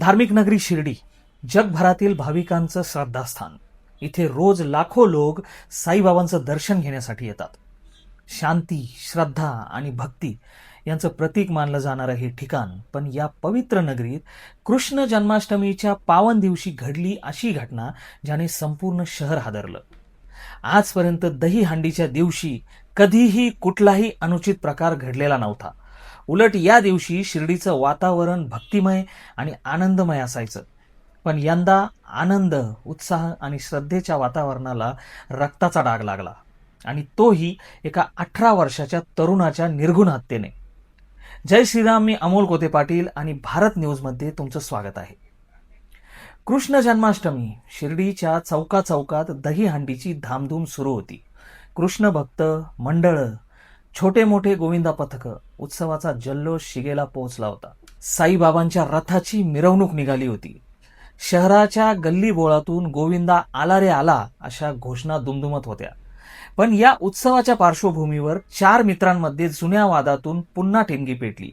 धार्मिक नगरी शिर्डी जगभरातील भाविकांचं श्रद्धास्थान. इथे रोज लाखो लोक साईबाबांचं दर्शन घेण्यासाठी येतात. शांती श्रद्धा आणि भक्ती यांचं प्रतीक मानलं जाणारं हे ठिकाण पण या पवित्र नगरीत कृष्ण जन्माष्टमीच्या पावन दिवशी घडली अशी घटना ज्याने संपूर्ण शहर हादरलं. आजपर्यंत दहीहंडीच्या दिवशी कधीही कुठलाही अनुचित प्रकार घडलेला नव्हता. उलट या दिवशी शिर्डीचं वातावरण भक्तिमय आणि आनंदमय असायचं. पण यंदा आनंद उत्साह आणि श्रद्धेच्या वातावरणाला रक्ताचा डाग लागला. आणि तोही एका अठरा वर्षाच्या तरुणाच्या निर्गुण हत्येने. जय श्रीराम मी अमोल कोते पाटील आणि भारत न्यूजमध्ये तुमचं स्वागत आहे. कृष्ण जन्माष्टमी शिर्डीच्या चौका चौकात दहीहंडीची धामधूम सुरू होती. कृष्ण भक्त मंडळं छोटे मोठे गोविंदा पथकं उत्सवाचा जल्लोष शिगेला पोहोचला होता. साईबाबांच्या रथाची मिरवणूक निघाली होती. शहराच्या गल्ली बोळातून गोविंदा आला रे आला अशा घोषणा दुमदुमत होत्या. पण या उत्सवाच्या पार्श्वभूमीवर चार मित्रांमध्ये जुन्या वादातून पुन्हा ठिणगी पेटली.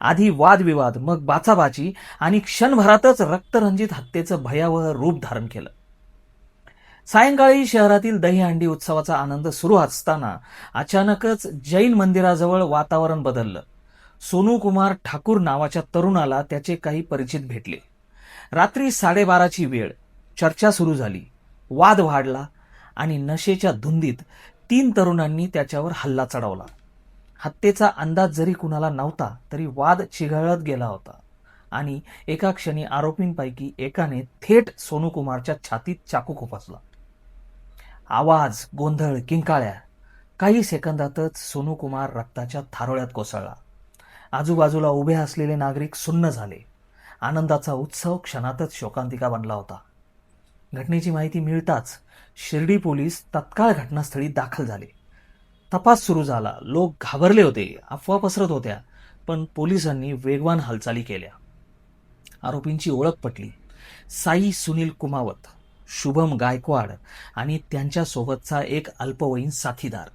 आधी वादविवाद मग बाचाबाची आणि क्षणभरातच रक्तरंजित हत्येचं भयावह रूप धारण केलं. सायंकाळी शहरातील दहीहंडी उत्सवाचा आनंद सुरू असताना अचानकच जैन मंदिराजवळ वातावरण बदललं. सोनू कुमार ठाकूर नावाच्या तरुणाला त्याचे काही परिचित भेटले. रात्री साडेबाराची वेळ. चर्चा सुरू झाली. वाद वाढला आणि नशेच्या धुंदीत तीन तरुणांनी त्याच्यावर हल्ला चढवला. हत्येचा अंदाज जरी कुणाला नव्हता तरी वाद चिघळत गेला होता. आणि एका क्षणी आरोपींपैकी एकाने थेट सोनू कुमारच्या छातीत चाकू खुपसला आवाज गोंधळ किंकाळ्या. काही सेकंदातच सोनू कुमार रक्ताच्या थारोळ्यात कोसळला. आजूबाजूला उभे असलेले नागरिक सुन्न झाले. आनंदाचा उत्सव क्षणातच शोकांतिका बनला होता. घटनेची माहिती मिळताच शिर्डी पोलीस तत्काळ घटनास्थळी दाखल झाले. तपास सुरू झाला. लोक घाबरले होते अफवा पसरत होत्या पण पोलिसांनी वेगवान हालचाली केल्या. आरोपींची ओळख पटली. साई सुनील कुमावत. शुभम गायकवाड आणि त्यांच्यासोबतचा एक अल्पवयीन साथीदार.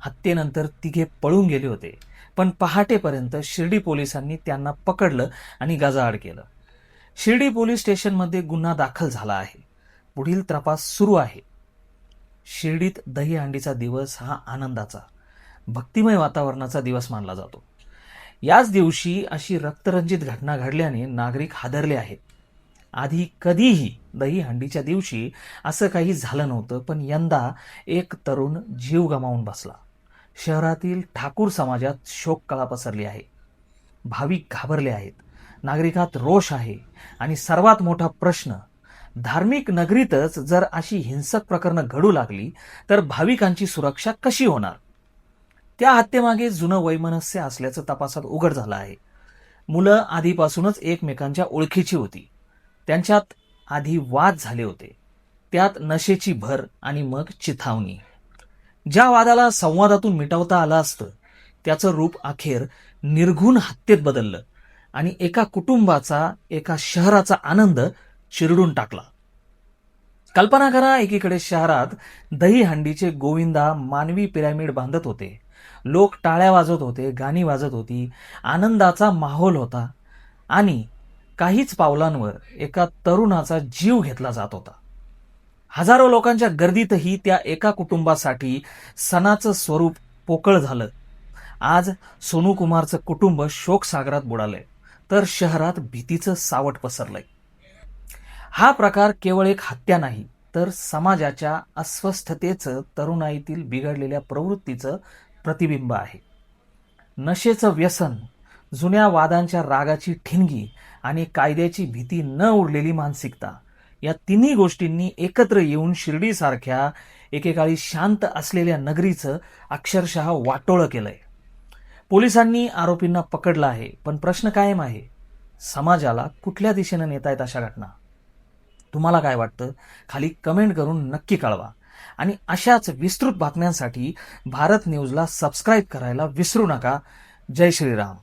हत्येनंतर तिघे पळून गेले होते पण पहाटेपर्यंत शिर्डी पोलिसांनी त्यांना पकडलं आणि गजाआड केलं. शिर्डी पोलीस स्टेशनमध्ये गुन्हा दाखल झाला आहे. पुढील तपास सुरू आहे. शिर्डीत दहीहंडीचा दिवस हा आनंदाचा भक्तिमय वातावरणाचा दिवस मानला जातो. याच दिवशी अशी रक्तरंजित घटना घडल्याने नागरिक हादरले आहेत. आधी कधीही दहीहंडीच्या दिवशी असं काही झालं नव्हतं पण यंदा एक तरुण जीव गमावून बसला. शहरातील ठाकूर समाजात शोककळा पसरली आहे. भाविक घाबरले आहेत. नागरिकात रोष आहे. आणि सर्वात मोठा प्रश्न धार्मिक नगरीतच जर अशी हिंसक प्रकरणं घडू लागली तर भाविकांची सुरक्षा कशी होणार? त्या हत्येमागे जुनं वैमनस्य असल्याचं तपासात उघड झालं आहे. मुलं आधीपासूनच एकमेकांच्या ओळखीची होती. त्यांच्यात आधी वाद झाले होते. त्यात नशेची भर आणि मग चिथावणी. ज्या वादाला संवादातून मिटवता आलं असतं त्याचं रूप अखेर निर्घुण हत्येत बदललं आणि एका कुटुंबाचा एका शहराचा आनंद चिरडून टाकला. कल्पना करा एकीकडे शहरात दहीहंडीचे गोविंदा मानवी पिरॅमिड बांधत होते. लोक टाळ्या वाजत होते गाणी वाजत होती आनंदाचा माहोल होता आणि काहीच पावलांवर एका तरुणाचा जीव घेतला जात होता. हजारो लोकांच्या गर्दीतही त्या एका कुटुंबासाठी सणाचं स्वरूप पोकळ झालं. आज सोनू कुमारचं कुटुंब शोकसागरात बुडालंय तर शहरात भीतीचं सावट पसरलंय. हा प्रकार केवळ एक हत्या नाही तर समाजाच्या अस्वस्थतेचं तरुणाईतील बिघडलेल्या प्रवृत्तीचं प्रतिबिंब आहे. नशेचं व्यसन जुन्या वादांच्या रागाची ठिणगी आणि कायद्याची भीती न उरलेली मानसिकता. या तिन्ही गोष्टींनी एकत्र येऊन शिर्डीसारख्या एकेकाळी शांत असलेल्या नगरीचं अक्षरशः वाटोळं केलंय. पोलिसांनी आरोपींना पकडलं आहे पण प्रश्न कायम आहे. समाजाला कुठल्या दिशेनं नेता येत अशा घटना? तुम्हाला काय वाटतं? खाली कमेंट करून नक्की कळवा. आणि अशाच विस्तृत बातम्यांसाठी भारत न्यूजला सबस्क्राईब करायला विसरू नका. जय श्रीराम.